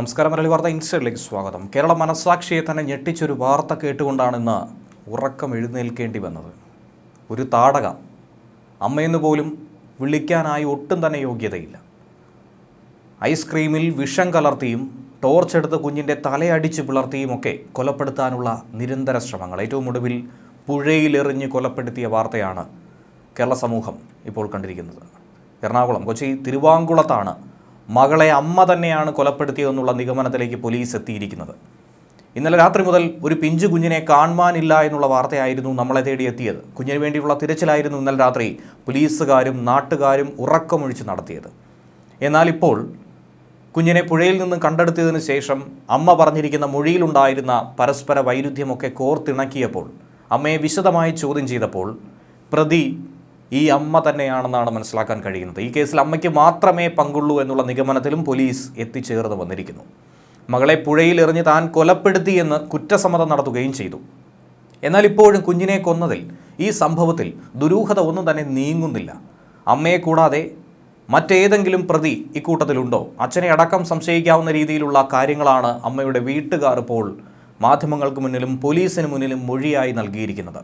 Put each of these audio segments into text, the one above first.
നമസ്കാരം മലയാളി വാർത്ത ഇൻസ്റ്റയിലേക്ക് സ്വാഗതം. കേരള മനസാക്ഷിയെ തന്നെ ഞെട്ടിച്ചൊരു വാർത്ത കേട്ടുകൊണ്ടാണ് ഇന്ന് ഉറക്കം എഴുന്നേൽക്കേണ്ടി വന്നത്. ഒരു താടക. അമ്മയെന്ന് പോലും വിളിക്കാനായി ഒട്ടും തന്നെ യോഗ്യതയില്ല. ഐസ്ക്രീമിൽ വിഷം കലർത്തിയും ടോർച്ച് എടുത്ത് കുഞ്ഞിന്റെ തലയടിച്ച് പിളർത്തിയുമൊക്കെ കൊലപ്പെടുത്താനുള്ള നിരന്തര ശ്രമങ്ങൾ. ഏറ്റവും ഒടുവിൽ പുഴയിലെറിഞ്ഞ് കൊലപ്പെടുത്തിയ വാർത്തയാണ് കേരള സമൂഹം ഇപ്പോൾ കണ്ടിരിക്കുന്നത്. എറണാകുളം കൊച്ചി തിരുവാങ്കുളത്താണ് മകളെ അമ്മ തന്നെയാണ് കൊലപ്പെടുത്തിയതെന്നുള്ള നിഗമനത്തിലേക്ക് പോലീസ് എത്തിയിരിക്കുന്നത്. ഇന്നലെ രാത്രി മുതൽ ഒരു പിഞ്ചു കുഞ്ഞിനെ കാണുവാനില്ല എന്നുള്ള വാർത്തയായിരുന്നു നമ്മളെ തേടി എത്തിയത്. കുഞ്ഞിന് വേണ്ടിയുള്ള തിരച്ചിലായിരുന്നു ഇന്നലെ രാത്രി പോലീസുകാരും നാട്ടുകാരും ഉറക്കമൊഴിച്ച് നടത്തിയത്. എന്നാൽ ഇപ്പോൾ കുഞ്ഞിനെ പുഴയിൽ നിന്ന് കണ്ടെടുത്തതിന് ശേഷം അമ്മ പറഞ്ഞിരിക്കുന്ന മൊഴിയിലുണ്ടായിരുന്ന പരസ്പര വൈരുദ്ധ്യമൊക്കെ കോർത്തിണക്കിയപ്പോൾ അമ്മയെ വിശദമായി ചോദ്യം ചെയ്തപ്പോൾ പ്രതി ഈ അമ്മ തന്നെയാണെന്നാണ് മനസ്സിലാക്കാൻ കഴിയുന്നത്. ഈ കേസിൽ അമ്മയ്ക്ക് മാത്രമേ പങ്കുള്ളൂ എന്നുള്ള നിഗമനത്തിലും പോലീസ് എത്തിച്ചേർന്ന് വന്നിരിക്കുന്നു. മകളെ പുഴയിൽ എറിഞ്ഞ് താൻ കൊലപ്പെടുത്തിയെന്ന് കുറ്റസമ്മതം നടത്തുകയും ചെയ്തു. എന്നാൽ ഇപ്പോഴും കുഞ്ഞിനെ കൊന്നതിൽ ഈ സംഭവത്തിൽ ദുരൂഹത ഒന്നും തന്നെ നീങ്ങുന്നില്ല. അമ്മയെ കൂടാതെ മറ്റേതെങ്കിലും പ്രതി ഇക്കൂട്ടത്തിലുണ്ടോ? അച്ഛനെ അടക്കം സംശയിക്കാവുന്ന രീതിയിലുള്ള കാര്യങ്ങളാണ് അമ്മയുടെ വീട്ടുകാർ ഇപ്പോൾ മാധ്യമങ്ങൾക്ക് മുന്നിലും പോലീസിന് മുന്നിലും മൊഴിയായി നൽകിയിരിക്കുന്നത്.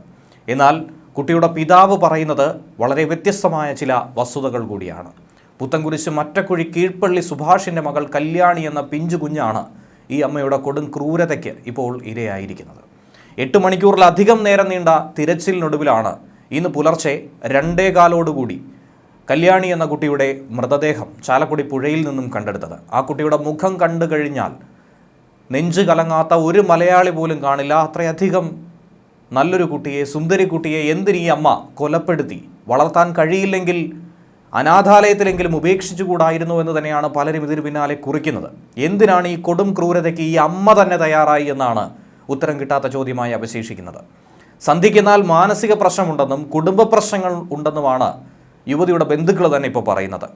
എന്നാൽ കുട്ടിയുടെ പിതാവ് പറയുന്നത് വളരെ വ്യത്യസ്തമായ ചില വസ്തുതകൾ കൂടിയാണ്. പുത്തൻകുരിശ് മറ്റക്കുഴി കീഴ്പ്പള്ളി സുഭാഷിന്റെ മകൾ കല്യാണി എന്ന പിഞ്ചു കുഞ്ഞാണ് ഈ അമ്മയുടെ കൊടും ക്രൂരതയ്ക്ക് ഇപ്പോൾ ഇരയായിരിക്കുന്നത്. എട്ട് മണിക്കൂറിലധികം നേരം നീണ്ട തിരച്ചിലിനൊടുവിലാണ് ഇന്ന് പുലർച്ചെ രണ്ടേകാലോടുകൂടി കല്യാണി എന്ന കുട്ടിയുടെ മൃതദേഹം ചാലക്കുടി പുഴയിൽ നിന്നും കണ്ടെടുത്തത്. ആ കുട്ടിയുടെ മുഖം കണ്ടു കഴിഞ്ഞാൽ നെഞ്ചു കലങ്ങാത്ത ഒരു മലയാളി പോലും കാണില്ല. അത്രയധികം നല്ലൊരു കുട്ടിയെ സുന്ദരി കുട്ടിയെ എന്തിനീ അമ്മ കൊലപ്പെടുത്തി? വളർത്താൻ കഴിയില്ലെങ്കിൽ അനാഥാലയത്തിലെങ്കിലും ഉപേക്ഷിച്ചുകൂടായിരുന്നു എന്ന് തന്നെയാണ് പലരും ഇതിന് പിന്നാലെ കുറിക്കുന്നത്. എന്തിനാണ് ഈ കൊടും ക്രൂരതയ്ക്ക് ഈ അമ്മ തന്നെ തയ്യാറായി എന്നാണ് ഉത്തരം കിട്ടാത്ത ചോദ്യമായി അവശേഷിക്കുന്നത്. സന്ധിക്കെന്നാൽ മാനസിക പ്രശ്നമുണ്ടെന്നും കുടുംബ പ്രശ്നങ്ങൾ ഉണ്ടെന്നുമാണ് യുവതിയുടെ ബന്ധുക്കൾ തന്നെ ഇപ്പോൾ പറയുന്നത്.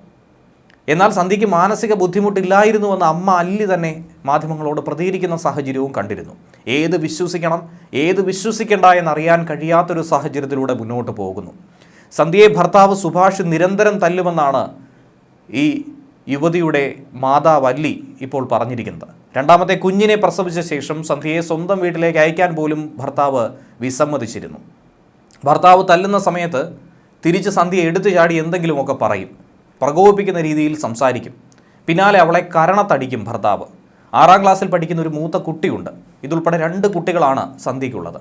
എന്നാൽ സന്ധ്യയ്ക്ക് മാനസിക ബുദ്ധിമുട്ടില്ലായിരുന്നുവെന്ന് അമ്മ അല്ലി തന്നെ മാധ്യമങ്ങളോട് പ്രതികരിക്കുന്ന സാഹചര്യവും കണ്ടിരുന്നു. ഏത് വിശ്വസിക്കണം ഏത് വിശ്വസിക്കേണ്ട എന്നറിയാൻ കഴിയാത്തൊരു സാഹചര്യത്തിലൂടെ മുന്നോട്ട് പോകുന്നു. സന്ധ്യയെ ഭർത്താവ് സുഭാഷ് നിരന്തരം തല്ലുമെന്നാണ് ഈ യുവതിയുടെ മാതാവ് അല്ലി ഇപ്പോൾ പറഞ്ഞിരിക്കുന്നത്. രണ്ടാമത്തെ കുഞ്ഞിനെ പ്രസവിച്ച ശേഷം സന്ധ്യയെ സ്വന്തം വീട്ടിലേക്ക് അയക്കാൻ പോലും ഭർത്താവ് വിസമ്മതിച്ചിരുന്നു. ഭർത്താവ് തല്ലുന്ന സമയത്ത് തിരിച്ച് സന്ധ്യ എടുത്തു ചാടി എന്തെങ്കിലുമൊക്കെ പറയും. പ്രകോപിപ്പിക്കുന്ന രീതിയിൽ സംസാരിക്കും. പിന്നാലെ അവളെ കരണത്തടിക്കും ഭർത്താവ്. ആറാം ക്ലാസ്സിൽ പഠിക്കുന്ന ഒരു മൂത്ത കുട്ടിയുണ്ട്. ഇതുൾപ്പെടെ രണ്ട് കുട്ടികളാണ് സന്ധ്യയ്ക്കുള്ളത്.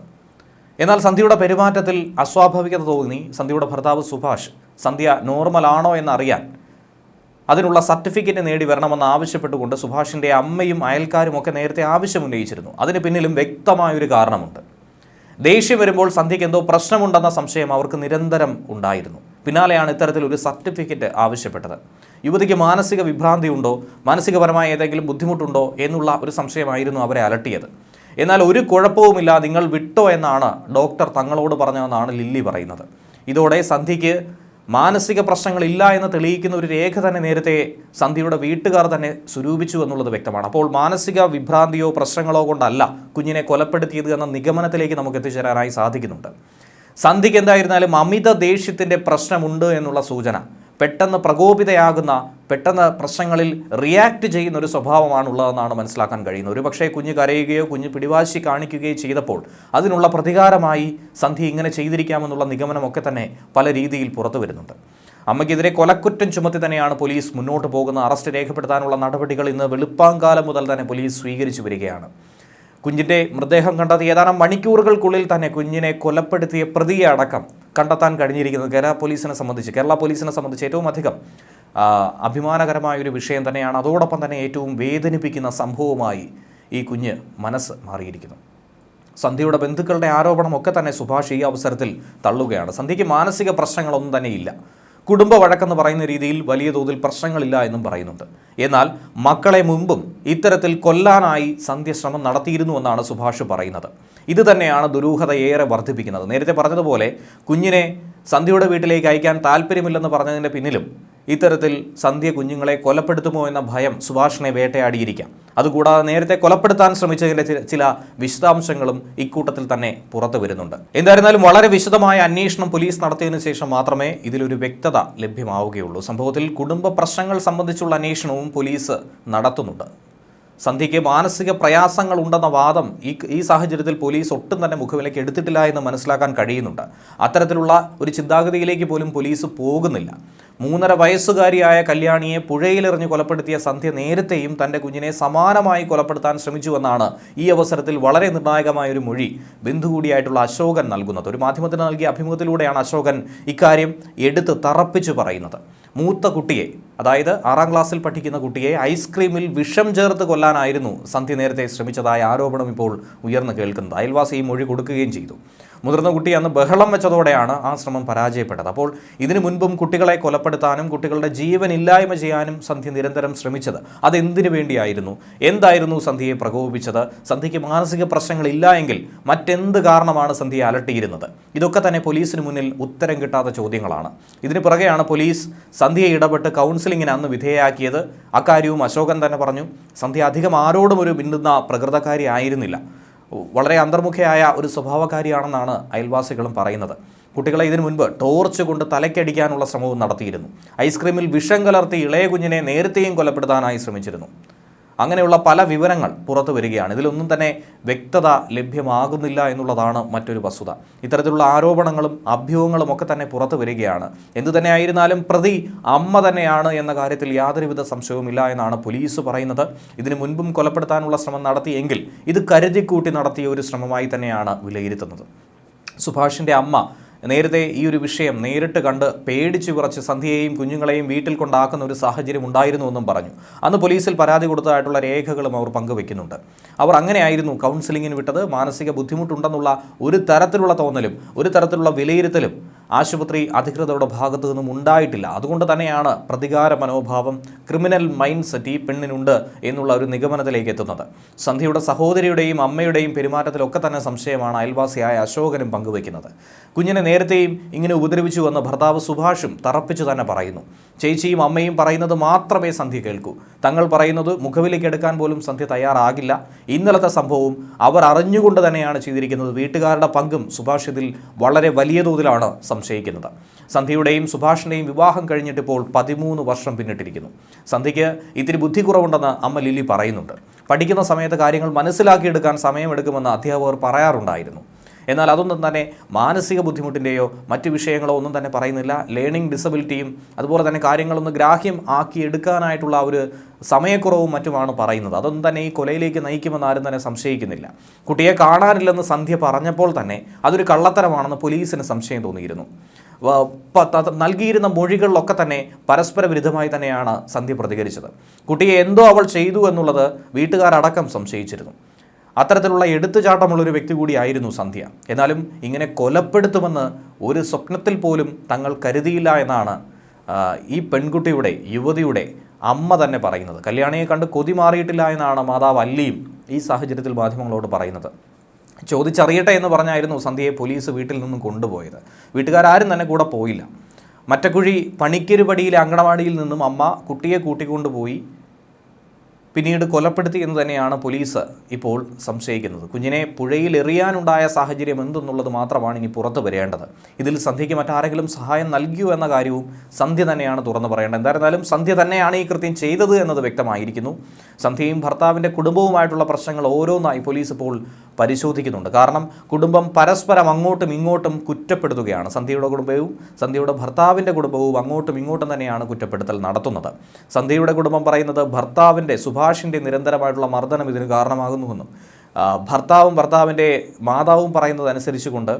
എന്നാൽ സന്ധ്യയുടെ പെരുമാറ്റത്തിൽ അസ്വാഭാവികത തോന്നി സന്ധ്യയുടെ ഭർത്താവ് സുഭാഷ്. സന്ധ്യ നോർമലാണോ എന്നറിയാൻ അതിനുള്ള സർട്ടിഫിക്കറ്റ് നേടി വരണമെന്ന് ആവശ്യപ്പെട്ടുകൊണ്ട് സുഭാഷിന്റെ അമ്മയും അയൽക്കാരും ഒക്കെ നേരത്തെ ആവശ്യം ഉന്നയിച്ചിരുന്നു. അതിന് പിന്നിലും വ്യക്തമായൊരു കാരണമുണ്ട്. ദേഷ്യം വരുമ്പോൾ സന്ധ്യയ്ക്ക് എന്തോ പ്രശ്നമുണ്ടെന്ന സംശയം അവർക്ക് നിരന്തരം ഉണ്ടായിരുന്നു. പിന്നാലെയാണ് ഇത്തരത്തിൽ ഒരു സർട്ടിഫിക്കറ്റ് ആവശ്യപ്പെട്ടത്. യുവതിക്ക് മാനസിക വിഭ്രാന്തി ഉണ്ടോ? മാനസികപരമായ ഏതെങ്കിലും ബുദ്ധിമുട്ടുണ്ടോ? എന്നുള്ള ഒരു സംശയമായിരുന്നു അവരെ അലട്ടിയത്. എന്നാൽ ഒരു കുഴപ്പവുമില്ല നിങ്ങൾ വിട്ടോ എന്നാണ് ഡോക്ടർ തങ്ങളോട് പറഞ്ഞതെന്നാണ് ലില്ലി പറയുന്നത്. ഇതോടെ സന്ധ്യയ്ക്ക് മാനസിക പ്രശ്നങ്ങളില്ല എന്ന് തെളിയിക്കുന്ന ഒരു രേഖ തന്നെ നേരത്തെ സന്ധ്യയുടെ വീട്ടുകാർ തന്നെ സ്വരൂപിച്ചു എന്നുള്ളത് വ്യക്തമാണ്. അപ്പോൾ മാനസിക വിഭ്രാന്തിയോ പ്രശ്നങ്ങളോ കൊണ്ടല്ല കുഞ്ഞിനെ കൊലപ്പെടുത്തിയത് എന്ന നിഗമനത്തിലേക്ക് നമുക്ക് എത്തിച്ചേരാനായി സാധിക്കുന്നുണ്ട്. സന്ധ്യയ്ക്ക് എന്തായിരുന്നാലും അമിത ദേഷ്യത്തിന്റെ പ്രശ്നമുണ്ട് എന്നുള്ള സൂചന. പെട്ടെന്ന് പ്രകോപിതയാകുന്ന പെട്ടെന്ന് പ്രശ്നങ്ങളിൽ റിയാക്ട് ചെയ്യുന്ന ഒരു സ്വഭാവമാണുള്ളതെന്നാണ് മനസ്സിലാക്കാൻ കഴിയുന്നത്. ഒരു പക്ഷേ കുഞ്ഞ് കരയുകയോ കുഞ്ഞ് പിടിവാശി കാണിക്കുകയോ ചെയ്തപ്പോൾ അതിനുള്ള പ്രതികാരമായി സന്ധി ഇങ്ങനെ ചെയ്തിരിക്കാമെന്നുള്ള നിഗമനമൊക്കെ തന്നെ പല രീതിയിൽ പുറത്തു വരുന്നുണ്ട്. അമ്മയ്ക്കെതിരെ കൊലക്കുറ്റം ചുമത്തി തന്നെയാണ് പോലീസ് മുന്നോട്ട് പോകുന്ന അറസ്റ്റ് രേഖപ്പെടുത്താനുള്ള നടപടികൾ ഇന്ന് വെളുപ്പാങ്കാലം മുതൽ തന്നെ പോലീസ് സ്വീകരിച്ചു വരികയാണ്. കുഞ്ഞിന്റെ മൃതദേഹം കണ്ടെത്തി ഏതാനും മണിക്കൂറുകൾക്കുള്ളിൽ തന്നെ കുഞ്ഞിനെ കൊലപ്പെടുത്തിയ പ്രതിയെ അടക്കം കണ്ടെത്താൻ കഴിഞ്ഞിരിക്കുന്നത് കേരള പോലീസിനെ സംബന്ധിച്ച് കേരള പോലീസിനെ സംബന്ധിച്ച് ഏറ്റവും അധികം അഭിമാനകരമായ ഒരു വിഷയം തന്നെയാണ്. അതോടൊപ്പം തന്നെ ഏറ്റവും വേദനിപ്പിക്കുന്ന സംഭവമായി ഈ കുഞ്ഞ് മനസ്സ് മാറിയിരിക്കുന്നു. സന്ധ്യയുടെ ബന്ധുക്കളുടെ ആരോപണമൊക്കെ തന്നെ സുഭാഷ് ഈ അവസരത്തിൽ തള്ളുകയാണ്. സന്ധ്യയ്ക്ക് മാനസിക പ്രശ്നങ്ങളൊന്നും തന്നെയില്ല. കുടുംബ വഴക്കെന്ന് പറയുന്ന രീതിയിൽ വലിയ തോതിൽ പ്രശ്നങ്ങളില്ല എന്നും പറയുന്നുണ്ട്. എന്നാൽ മക്കളെ മുമ്പും ഇത്തരത്തിൽ കൊല്ലാനായി സന്ധ്യശ്രമം നടത്തിയിരുന്നുവെന്നാണ് സുഭാഷ് പറയുന്നത്. ഇത് തന്നെയാണ് ദുരൂഹത ഏറെ വർദ്ധിപ്പിക്കുന്നത്. നേരത്തെ പറഞ്ഞതുപോലെ കുഞ്ഞിനെ സന്ധ്യയുടെ വീട്ടിലേക്ക് അയക്കാൻ താല്പര്യമില്ലെന്ന് പറഞ്ഞതിന്റെ പിന്നിലും ഇത്തരത്തിൽ സന്ധ്യ കുഞ്ഞുങ്ങളെ കൊലപ്പെടുത്തുമോ എന്ന ഭയം സുഭാഷിനെ വേട്ടയാടിയിരിക്കാം. അതുകൂടാതെ നേരത്തെ കൊലപ്പെടുത്താൻ ശ്രമിച്ചതിന്റെ ചില- വിശദാംശങ്ങളും ഇക്കൂട്ടത്തിൽ തന്നെ പുറത്തു വരുന്നുണ്ട്. എന്തായിരുന്നാലും വളരെ വിശദമായ അന്വേഷണം പോലീസ് നടത്തിയതിനു ശേഷം മാത്രമേ ഇതിലൊരു വ്യക്തത ലഭ്യമാവുകയുള്ളൂ. സംഭവത്തിൽ കുടുംബ പ്രശ്നങ്ങൾ സംബന്ധിച്ചുള്ള അന്വേഷണവും പോലീസ് നടത്തുന്നുണ്ട്. സന്ധ്യയ്ക്ക് മാനസിക പ്രയാസങ്ങൾ ഉണ്ടെന്ന വാദം ഈ ഈ സാഹചര്യത്തിൽ പോലീസ് ഒട്ടും തന്നെ മുഖവിലേക്ക് എടുത്തിട്ടില്ല എന്ന് മനസ്സിലാക്കാൻ കഴിയുന്നുണ്ട്. അത്തരത്തിലുള്ള ഒരു ചിന്താഗതിയിലേക്ക് പോലും പോലീസ് പോകുന്നില്ല. മൂന്നര വയസ്സുകാരിയായ കല്യാണിയെ പുഴയിലെറിഞ്ഞ് കൊലപ്പെടുത്തിയ സന്ധ്യ നേരത്തെയും തന്റെ കുഞ്ഞിനെ സമാനമായി കൊലപ്പെടുത്താൻ ശ്രമിച്ചുവെന്നാണ് ഈ അവസരത്തിൽ വളരെ നിർണായകമായ ഒരു മൊഴി ബന്ധു കൂടിയായിട്ടുള്ള അശോകൻ നൽകുന്നത്. ഒരു മാധ്യമത്തിന് നൽകിയ അഭിമുഖത്തിലൂടെയാണ് അശോകൻ ഇക്കാര്യം എടുത്ത് തറപ്പിച്ചു പറയുന്നത്. മൂത്ത കുട്ടിയെ അതായത് ആറാം ക്ലാസ്സിൽ പഠിക്കുന്ന കുട്ടിയെ ഐസ്ക്രീമിൽ വിഷം ചേർത്ത് കൊല്ലാനായിരുന്നു. സന്ധ്യ നേരത്തെ ശ്രമിച്ചതായ ആരോപണം ഇപ്പോൾ ഉയർന്നു കേൾക്കുന്നത്. അയൽവാസി ഈ മൊഴി കൊടുക്കുകയും ചെയ്തു. മുതിർന്ന കുട്ടി അന്ന് ബഹളം വെച്ചതോടെയാണ് ആ ശ്രമം പരാജയപ്പെട്ടത്. അപ്പോൾ ഇതിനു മുൻപും കുട്ടികളെ കൊലപ്പെടുത്താനും കുട്ടികളുടെ ജീവൻ ഇല്ലായ്മ ചെയ്യാനും സന്ധ്യ നിരന്തരം ശ്രമിച്ചത്. അതെന്തിനു വേണ്ടിയായിരുന്നു? എന്തായിരുന്നു സന്ധ്യയെ പ്രകോപിപ്പിച്ചത്? സന്ധ്യയ്ക്ക് മാനസിക പ്രശ്നങ്ങളില്ല എങ്കിൽ മറ്റെന്ത് കാരണമാണ് സന്ധ്യയെ അലട്ടിയിരുന്നത്? ഇതൊക്കെ തന്നെ പോലീസിന് മുന്നിൽ ഉത്തരം കിട്ടാത്ത ചോദ്യങ്ങളാണ്. ഇതിന് പുറകെയാണ് പോലീസ് സന്ധ്യയെ ഇടപെട്ട് കൗൺസിലിങ്ങിന് അന്ന് വിധേയയാക്കിയത് അക്കാര്യവും അശോകൻ തന്നെ പറഞ്ഞു. സന്ധ്യ അധികം ആരോടും ഒരു മിണ്ടുന്ന പ്രകൃതക്കാരി ആയിരുന്നില്ല. വളരെ അന്തർമുഖയായ ഒരു സ്വഭാവക്കാരിയാണെന്നാണ് അയൽവാസികളും പറയുന്നത്. കുട്ടികളെ ഇതിനു മുൻപ് ടോർച്ച് കൊണ്ട് തലയ്ക്കടിക്കാനുള്ള ശ്രമവും നടത്തിയിരുന്നു. ഐസ്ക്രീമിൽ വിഷം കലർത്തി ഇളയ കുഞ്ഞിനെ നേരത്തെയും കൊലപ്പെടുത്താനായി ശ്രമിച്ചിരുന്നു. അങ്ങനെയുള്ള പല വിവരങ്ങൾ പുറത്തു വരികയാണ്. ഇതിലൊന്നും തന്നെ വ്യക്തത ലഭ്യമാകുന്നില്ല എന്നുള്ളതാണ് മറ്റൊരു വസ്തുത. ഇത്തരത്തിലുള്ള ആരോപണങ്ങളും അഭ്യൂഹങ്ങളും ഒക്കെ തന്നെ പുറത്തു വരികയാണ്. എന്തു തന്നെ ആയിരുന്നാലും പ്രതി അമ്മ തന്നെയാണ് എന്ന കാര്യത്തിൽ യാതൊരുവിധ സംശയവുമില്ല എന്നാണ് പോലീസ് പറയുന്നത്. ഇതിനു മുൻപും കൊലപ്പെടുത്താനുള്ള ശ്രമം നടത്തിയെങ്കിൽ ഇത് കരുതിക്കൂട്ടി നടത്തിയ ഒരു ശ്രമമായി തന്നെയാണ് വിലയിരുത്തുന്നത്. സുഭാഷിന്റെ അമ്മ നേരത്തെ ഈ ഒരു വിഷയം നേരിട്ട് കണ്ട് പേടിച്ചു കുറച്ച് സന്ധ്യയെയും കുഞ്ഞുങ്ങളെയും വീട്ടിൽ കൊണ്ടാക്കുന്ന ഒരു സാഹചര്യം ഉണ്ടായിരുന്നുവെന്നും പറഞ്ഞു. അന്ന് പോലീസിൽ പരാതി കൊടുത്തതായിട്ടുള്ള രേഖകളും അവർ പങ്കുവെക്കുന്നുണ്ട്. അവർ അങ്ങനെയായിരുന്നു കൗൺസിലിങ്ങിന് വിട്ടത്. മാനസിക ബുദ്ധിമുട്ടുണ്ടെന്നുള്ള ഒരു തരത്തിലുള്ള തോന്നലും ഒരു തരത്തിലുള്ള വിലയിരുത്തലും ആശുപത്രി അധികൃതരുടെ ഭാഗത്തു നിന്നും ഉണ്ടായിട്ടില്ല. അതുകൊണ്ട് തന്നെയാണ് പ്രതികാര മനോഭാവം ക്രിമിനൽ മൈൻഡ് സെറ്റ് ഈ പെണ്ണിനുണ്ട് എന്നുള്ള ഒരു നിഗമനത്തിലേക്ക് എത്തുന്നത്. സന്ധ്യയുടെ സഹോദരിയുടെയും അമ്മയുടെയും പെരുമാറ്റത്തിലൊക്കെ തന്നെ സംശയമാണ് അയൽവാസിയായ അശോകനും പങ്കുവയ്ക്കുന്നത്. കുഞ്ഞിനെ നേരത്തെയും ഇങ്ങനെ ഉപദ്രവിച്ചു വന്ന ഭർത്താവ് സുഭാഷും തറപ്പിച്ചു തന്നെ പറയുന്നു. ചേച്ചിയും അമ്മയും പറയുന്നത് മാത്രമേ സന്ധ്യ കേൾക്കൂ. തങ്ങൾ പറയുന്നത് മുഖവിലേക്ക് എടുക്കാൻ പോലും സന്ധ്യ തയ്യാറാകില്ല. ഇന്നലത്തെ സംഭവവും അവർ അറിഞ്ഞുകൊണ്ട് തന്നെയാണ് ചെയ്തിരിക്കുന്നത്. വീട്ടുകാരുടെ പങ്കും സുഭാഷ് ഇതിൽ വളരെ വലിയ തോതിലാണ് സംശയിക്കുന്നത്. സന്ധ്യയുടെയും സുഭാഷിന്റെയും വിവാഹം കഴിഞ്ഞിട്ടിപ്പോൾ പതിമൂന്ന് വർഷം പിന്നിട്ടിരിക്കുന്നു. സന്ധ്യയ്ക്ക് ഇത്തിരി ബുദ്ധി കുറവുണ്ടെന്ന് അമ്മ ലില്ലി പറയുന്നുണ്ട്. പഠിക്കുന്ന സമയത്ത് കാര്യങ്ങൾ മനസ്സിലാക്കിയെടുക്കാൻ സമയമെടുക്കുമെന്ന് അധ്യാപകർ പറയാറുണ്ടായിരുന്നു. എന്നാൽ അതൊന്നും തന്നെ മാനസിക ബുദ്ധിമുട്ടിന്റെയോ മറ്റ് വിഷയങ്ങളോ ഒന്നും തന്നെ പറയുന്നില്ല. ലേണിംഗ് ഡിസബിലിറ്റിയും അതുപോലെ തന്നെ കാര്യങ്ങളൊന്ന് ഗ്രാഹ്യം ആക്കി എടുക്കാനായിട്ടുള്ള ഒരു സമയക്കുറവും മറ്റുമാണ് പറയുന്നത്. അതൊന്നും തന്നെ ഈ കൊലയിലേക്ക് നയിക്കുമെന്ന് ആരും തന്നെ സംശയിക്കുന്നില്ല. കുട്ടിയെ കാണാനില്ലെന്ന് സന്ധ്യ പറഞ്ഞപ്പോൾ തന്നെ അതൊരു കള്ളത്തരമാണെന്ന് പോലീസിന് സംശയം തോന്നിയിരുന്നു. നൽകിയിരുന്ന മൊഴികളിലൊക്കെ തന്നെ പരസ്പര വിരുദ്ധമായി തന്നെയാണ് സന്ധ്യ പ്രതികരിച്ചത്. കുട്ടിയെ എന്തോ അവൾ ചെയ്തു എന്നുള്ളത് വീട്ടുകാരടക്കം സംശയിച്ചിരുന്നു. അത്തരത്തിലുള്ള എടുത്തുചാട്ടമുള്ള ഒരു വ്യക്തി കൂടിയായിരുന്നു സന്ധ്യ. എന്നാലും ഇങ്ങനെ കൊലപ്പെടുത്തുമെന്ന് ഒരു സ്വപ്നത്തിൽ പോലും തങ്ങൾ കരുതിയില്ല എന്നാണ് ഈ പെൺകുട്ടിയുടെ യുവതിയുടെ അമ്മ തന്നെ പറയുന്നത്. കല്യാണിയെ കണ്ട് കൊതി മാറിയിട്ടില്ല എന്നാണ് മാതാവ് അല്ലിയും ഈ സാഹചര്യത്തിൽ മാധ്യമങ്ങളോട് പറയുന്നത്. ചോദിച്ചറിയട്ടെ എന്ന് പറഞ്ഞായിരുന്നു സന്ധ്യയെ പോലീസ് വീട്ടിൽ നിന്നും കൊണ്ടുപോയത്. വീട്ടുകാരും തന്നെ കൂടെ പോയില്ല. മറ്റക്കുഴി പണിക്കരുപടിയിലെ അങ്കണവാടിയിൽ നിന്നും അമ്മ കുട്ടിയെ കൂട്ടിക്കൊണ്ടുപോയി പിന്നീട് കൊലപ്പെടുത്തി എന്ന് തന്നെയാണ് പോലീസ് ഇപ്പോൾ സംശയിക്കുന്നത്. കുഞ്ഞിനെ പുഴയിൽ എറിയാനുണ്ടായ സാഹചര്യം എന്തെന്നുള്ളത് മാത്രമാണ് ഇനി പുറത്തു വരേണ്ടത്. ഇതിൽ സന്ധ്യയ്ക്ക് മറ്റാരെങ്കിലും സഹായം നൽകിയോ എന്ന കാര്യവും സന്ധ്യ തന്നെയാണ് തുറന്നു പറയേണ്ടത്. എന്തായിരുന്നാലും സന്ധ്യ തന്നെയാണ് ഈ കൃത്യം ചെയ്തത് എന്നത് വ്യക്തമായിരിക്കുന്നു. സന്ധ്യയും ഭർത്താവിന്റെ കുടുംബവുമായിട്ടുള്ള പ്രശ്നങ്ങൾ ഓരോന്നായി പോലീസ് ഇപ്പോൾ പരിശോധിക്കുന്നുണ്ട്. കാരണം കുടുംബം പരസ്പരം അങ്ങോട്ടും ഇങ്ങോട്ടും കുറ്റപ്പെടുത്തുകയാണ് സന്ധ്യയുടെ കുടുംബവും സന്ധ്യയുടെ ഭർത്താവിന്റെ കുടുംബവും അങ്ങോട്ടും ഇങ്ങോട്ടും തന്നെയാണ് കുറ്റപ്പെടുത്തൽ നടത്തുന്നത്. സന്ധ്യയുടെ കുടുംബം പറയുന്നത് ഭർത്താവിന്റെ സുഭാഷിന്റെ നിരന്തരമായിട്ടുള്ള മർദ്ദനം ഇതിന് കാരണമാകുന്നുവെന്നും ഭർത്താവും ഭർത്താവിന്റെ മാതാവും പറയുന്നതനുസരിച്ചുകൊണ്ട്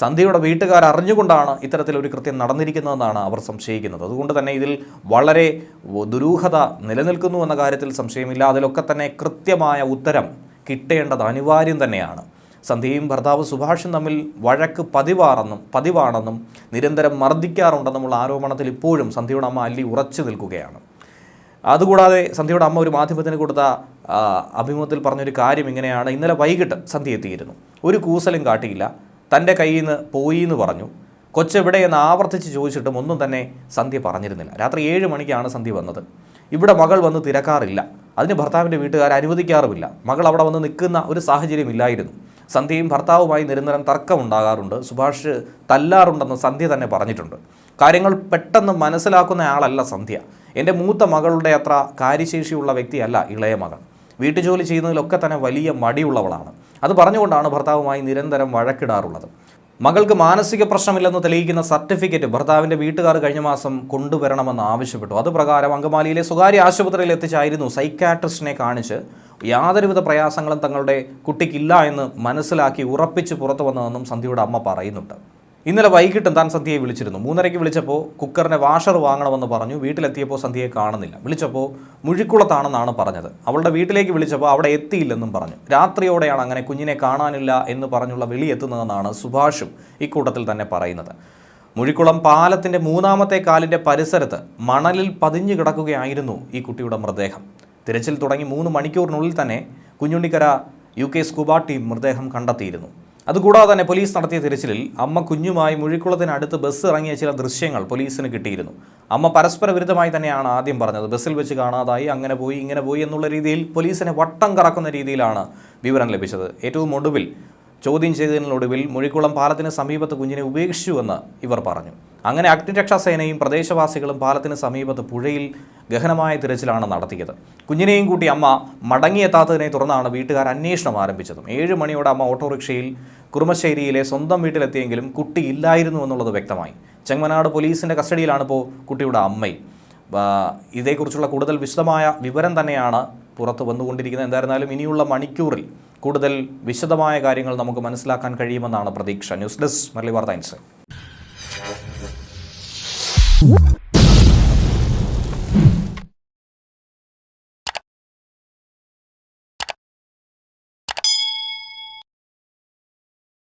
സന്ധ്യയുടെ വീട്ടുകാർ അറിഞ്ഞുകൊണ്ടാണ് ഇത്തരത്തിലൊരു കൃത്യം നടന്നിരിക്കുന്നതെന്നാണ് അവർ സംശയിക്കുന്നത്. അതുകൊണ്ട് തന്നെ ഇതിൽ വളരെ ദുരൂഹത നിലനിൽക്കുന്നു എന്ന കാര്യത്തിൽ സംശയമില്ല. അതിലൊക്കെ തന്നെ കൃത്യമായ ഉത്തരം കിട്ടേണ്ടത് അനിവാര്യം തന്നെയാണ്. സന്ധ്യയും ഭർത്താവ് സുഭാഷും തമ്മിൽ വഴക്ക് പതിവാണെന്നും പതിവാണെന്നും നിരന്തരം മർദ്ദിക്കാറുണ്ടെന്നുമുള്ള ആരോപണത്തിൽ ഇപ്പോഴും സന്ധ്യയുടെ അമ്മ അല്ലി ഉറച്ചു നിൽക്കുകയാണ്. അതുകൂടാതെ സന്ധ്യയുടെ അമ്മ ഒരു മാധ്യമത്തിന് കൊടുത്ത അഭിമുഖത്തിൽ പറഞ്ഞൊരു കാര്യം ഇങ്ങനെയാണ്. ഇന്നലെ വൈകിട്ട് സന്ധ്യ എത്തിയിരുന്നു. ഒരു കൂസലും കാട്ടിയില്ല. തന്റെ കയ്യിൽ നിന്ന് പോയി എന്ന് പറഞ്ഞു കൊച്ചെവിടെയെന്ന് ആവർത്തിച്ച് ചോദിച്ചിട്ടും ഒന്നും തന്നെ സന്ധ്യ പറഞ്ഞിരുന്നില്ല. രാത്രി ഏഴ് മണിക്കാണ് സന്ധ്യ വന്നത്. ഇവിടെ മകൾ വന്ന് തിരക്കാറില്ല. അതിന് ഭർത്താവിന്റെ വീട്ടുകാർ അനുവദിക്കാറുമില്ല. മകൾ അവിടെ വന്ന് നിൽക്കുന്ന ഒരു സാഹചര്യം ഇല്ലായിരുന്നു. സന്ധ്യയും ഭർത്താവുമായി നിരന്തരം തർക്കമുണ്ടാകാറുണ്ട് സുഭാഷ് തല്ലാറുണ്ടെന്ന് സന്ധ്യ തന്നെ പറഞ്ഞിട്ടുണ്ട്. കാര്യങ്ങൾ പെട്ടെന്ന് മനസ്സിലാക്കുന്ന ആളല്ല സന്ധ്യ. എന്റെ മൂത്ത മകളുടെ അത്ര കാര്യശേഷിയുള്ള വ്യക്തിയല്ല ഇളയ മകൾ വീട്ടുജോലി ചെയ്യുന്നതിലൊക്കെ തന്നെ വലിയ മടിയുള്ളവളാണ്. അത് പറഞ്ഞുകൊണ്ടാണ് ഭർത്താവുമായി നിരന്തരം വഴക്കിടാറുള്ളത്. മകൾക്ക് മാനസിക പ്രശ്നമില്ലെന്ന് തെളിയിക്കുന്ന സർട്ടിഫിക്കറ്റ് ഭർത്താവിന്റെ വീട്ടുകാർ കഴിഞ്ഞ മാസം കൊണ്ടുവരണമെന്ന് ആവശ്യപ്പെട്ടു. അത് പ്രകാരം അങ്കമാലിയിലെ സ്വകാര്യ ആശുപത്രിയിൽ എത്തിച്ചായിരുന്നു സൈക്കാട്രിസ്റ്റിനെ കാണിച്ച് യാതൊരുവിധ പ്രയാസങ്ങളും തങ്ങളുടെ കുട്ടിക്കില്ല എന്ന് മനസ്സിലാക്കി ഉറപ്പിച്ച് പുറത്തു വന്നതെന്നും സന്ധ്യയുടെ അമ്മ പറയുന്നുണ്ട്. ഇന്നലെ വൈകിട്ടും താൻ സന്ധ്യയെ വിളിച്ചിരുന്നു. മൂന്നരയ്ക്ക് വിളിച്ചപ്പോൾ കുക്കറിനെ വാഷർ വാങ്ങണമെന്ന് പറഞ്ഞു. വീട്ടിലെത്തിയപ്പോൾ സന്ധ്യയെ കാണുന്നില്ല. വിളിച്ചപ്പോൾ മുഴിക്കുളത്താണെന്നാണ് പറഞ്ഞത്. അവളുടെ വീട്ടിലേക്ക് വിളിച്ചപ്പോൾ അവിടെ എത്തിയില്ലെന്നും പറഞ്ഞു. രാത്രിയോടെയാണ് അങ്ങനെ കുഞ്ഞിനെ കാണാനില്ല എന്ന് പറഞ്ഞുള്ള വിളി എത്തുന്നതെന്നാണ് സുഭാഷും ഇക്കൂട്ടത്തിൽ തന്നെ പറയുന്നത്. മുഴിക്കുളം പാലത്തിന്റെ മൂന്നാമത്തെ കാലിന്റെ പരിസരത്ത് മണലിൽ പതിഞ്ഞു കിടക്കുകയായിരുന്നു ഈ കുട്ടിയുടെ മൃതദേഹം. തിരച്ചിൽ തുടങ്ങി മൂന്ന് മണിക്കൂറിനുള്ളിൽ തന്നെ Kunjunnikkara U K scuba team മൃതദേഹം കണ്ടെത്തിയിരുന്നു. അതുകൂടാതെ തന്നെ പോലീസ് നടത്തിയ തിരച്ചിലിൽ അമ്മ കുഞ്ഞുമായി മുഴിക്കുളത്തിനടുത്ത് ബസ് ഇറങ്ങിയ ചില ദൃശ്യങ്ങൾ പോലീസിന് കിട്ടിയിരുന്നു. അമ്മ പരസ്പര വിരുദ്ധമായി തന്നെയാണ് ആദ്യം പറഞ്ഞത്. ബസ്സിൽ വെച്ച് കാണാതായി അങ്ങനെ പോയി ഇങ്ങനെ പോയി എന്നുള്ള രീതിയിൽ പോലീസിനെ വട്ടം കറക്കുന്ന രീതിയിലാണ് വിവരം ലഭിച്ചത്. ഏറ്റവും ഒടുവിൽ ചോദ്യം ചെയ്തതിനൊടുവിൽ മുഴിക്കുളം പാലത്തിന് സമീപത്ത് കുഞ്ഞിനെ ഉപേക്ഷിച്ചുവെന്ന് ഇവർ പറഞ്ഞു. അങ്ങനെ അഗ്നിരക്ഷാസേനയും പ്രദേശവാസികളും പാലത്തിന് സമീപത്ത് പുഴയിൽ ഗഹനമായ തിരച്ചിലാണ് നടത്തിയത്. കുഞ്ഞിനെയും കൂട്ടി അമ്മ മടങ്ങിയെത്താത്തതിനെ തുടർന്നാണ് വീട്ടുകാർ അന്വേഷണം ആരംഭിച്ചതും. ഏഴ് മണിയോടെ അമ്മ ഓട്ടോറിക്ഷയിൽ കുറുമശ്ശേരിയിലെ സ്വന്തം വീട്ടിലെത്തിയെങ്കിലും കുട്ടി ഇല്ലായിരുന്നു എന്നുള്ളത് വ്യക്തമായി. ചെങ്ങമനാട് പോലീസിന്റെ കസ്റ്റഡിയിലാണ് ഇപ്പോൾ കുട്ടിയുടെ അമ്മയും. ഇതേക്കുറിച്ചുള്ള കൂടുതൽ വിശദമായ വിവരം തന്നെയാണ് പുറത്ത് വന്നുകൊണ്ടിരിക്കുന്നത്. എന്തായിരുന്നാലും ഇനിയുള്ള മണിക്കൂറിൽ കൂടുതൽ വിശദമായ കാര്യങ്ങൾ നമുക്ക് മനസ്സിലാക്കാൻ കഴിയുമെന്നാണ് പ്രതീക്ഷ. ന്യൂസ് ഡെസ്ക് മരളി വാർത്ത